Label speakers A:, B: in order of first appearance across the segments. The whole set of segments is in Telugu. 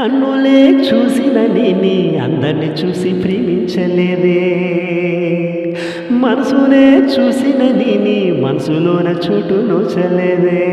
A: కన్నులే చూసిన నేను అందరిని చూసి ప్రేమించలేదే. మనసునే చూసిన నేను మనసులోన చోటు నోచలేదే.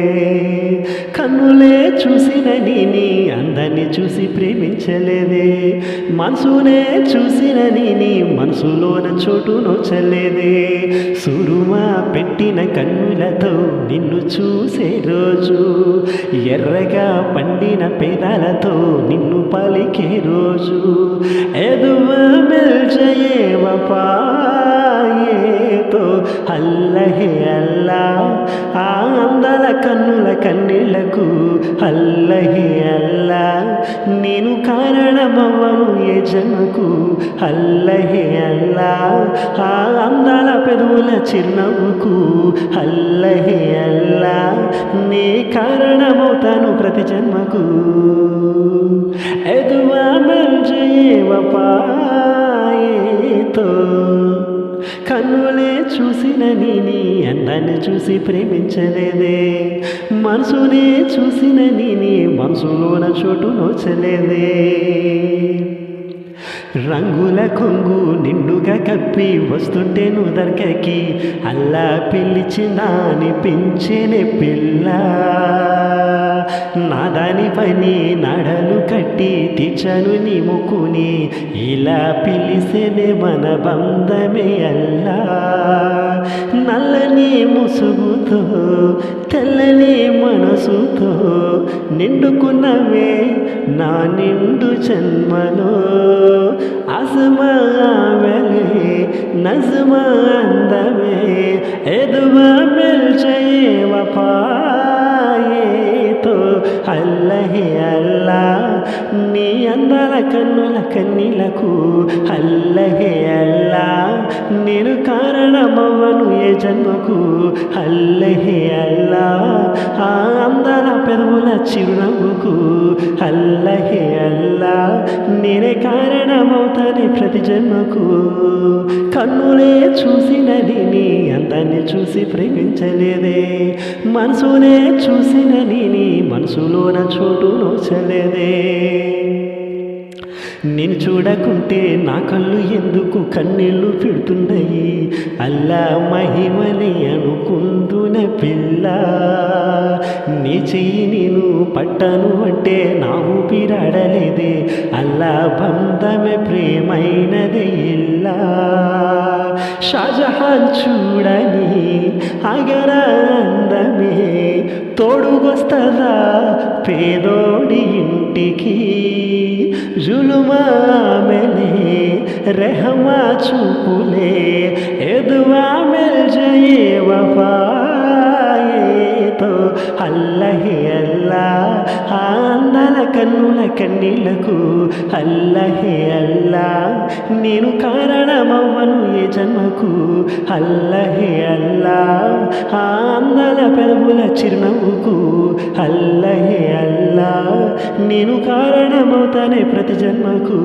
A: కన్నులే చూసిన నేను అందరిని చూసి ప్రేమించలేదే. మనసునే చూసిన నేను మనసులోన చోటు నోచలేదే. సురుమా పెట్టిన కన్నులతో నిన్ను చూసే రోజు ఎర్రగా పండిన పేదాలతో నిన్ను పలికే రోజు ఎదువ మెల్చయే వపాయేతో అల్లహే అల్లా. ఆ అందల కన్నుల కన్నీళ్ళకు అల్లహే అల్లా. నేను కారణమవ్వను ఏ జన్మకు అల్లహే అల్లా. ఆ అందాల పెదవుల చిరునవ్వుకు అల్ల అల్లా నీ కారణమవుతాను ప్రతి జన్మకు. ఎదువా పాయేతో. కన్నులే చూసిన నీని అందాన్ని చూసి ప్రేమించలేదే. మనసునే చూసిన నీని మనసులోన చోటు నోచలేదే. రంగుల కొంగు నిండుగా కప్పి వస్తుంటే నువ్వు అల్లా పిలిచిందా అనిపించేనే పిల్ల. నాదాని పని నడలు కట్టి తీర్చను నీ ముక్కుని ఇలా పిలిసేనే మన బంధమే అల్లా. నల్లని ముసుగుతో తెల్లని మనసుతో నిండుకున్నవే నా నిండు జన్మలో. నజమా అందమే ఎదువా మెల్చయే వపాయేతో అల్లహే అల్లా నీ అందాల కన్నుల కన్నీలకు అల్లహే అల్లా నేను కారణమవ్వను ఏ జన్మకు. అల్లహే అల్లా ఆ అందాల పెదవుల చిరునవ్వుకు. అల్లహే కారణమవుతానే ప్రతి జన్మకు కన్నులే చూసినది నీ అందాన్ని చూసి ప్రేమించలేదే. మనసునే చూసిన నీ మనసులోన చోటు నోచలేదే. నేను చూడకుంటే నా కళ్ళు ఎందుకు కన్నీళ్ళు పెడుతున్నాయి? అల్లా మహిమని అనుకుందున పిల్ల. నీ చెయ్యి నేను పట్టను అంటే నా ఊపిరాడలేదే అల్లా బంధమే ప్రేమైనదే ఇల్లా. షాజహాన్ చూడని అగర అందమే తోడుగొస్తదా పేదోడి ఇంటికి. జులుమామెలే రెహమా చూపులే. ఎదువా మెల్జయే వఫా. కన్నుల కన్నీళ్ళకు అల్లహే అల్లా నేను కారణమవ్వను ఏ జన్మకు అల్లహే అల్లా ఆ అందల పెదవుల చిరునవ్వుకు అల్లహే అల్లా నేను కారణమవుతానే ప్రతి జన్మకు.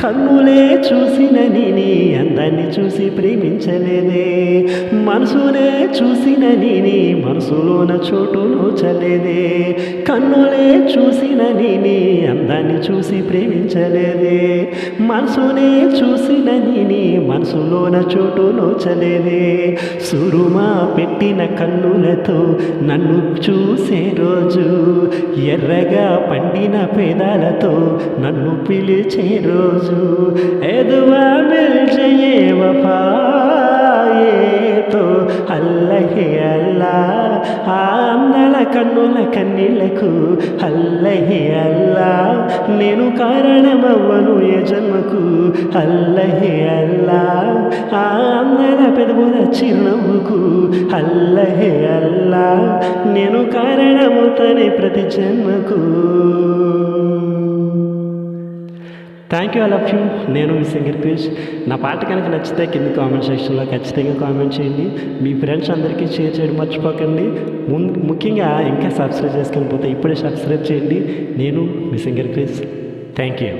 A: కన్నులే చూసిన నీ అందాన్ని చూసి ప్రేమించలేదే. మనసునే చూసిన నీ మనసులోన చోటు నోచలేదే. కన్నులే చూసిన నీ అందాన్ని చూసి ప్రేమించలేదే. మనసునే చూసిన నీ మనసులోన చోటు నోచలేదే. సురుమా పెట్టిన కన్నులతో నన్ను చూసే రోజు ఎర్రగా పండిన పేదాలతో నన్ను పిలిచే రోజు. ఎదువా మెల్చయే వఫాయేతో అల్లహే అల్లా ఆ అందల కన్నుల కన్నీళ్ళకు అల్లహే అల్లా నేను కారణమవ్వను ఏ జన్మకు అల్లహే అల్లా ఆ అందల పెదవుల చిరునవ్వుకు అల్లహే అల్లా నేను కారణమవుతానే ప్రతి జన్మకు. Thank you all of you నేను మీ సింగర్ పీస్ నా పాట కనుక నచ్చితే కింద కామెంట్ సెక్షన్లో ఖచ్చితంగా కామెంట్ చేయండి. మీ ఫ్రెండ్స్ అందరికీ షేర్ చేయడం మర్చిపోకండి. ముం ముఖ్యంగా ఇంకా సబ్స్క్రైబ్ చేసుకోకపోతే ఇప్పుడే సబ్స్క్రైబ్ చేయండి. నేను మీ సింగర్ క్రిస్ థ్యాంక్ యూ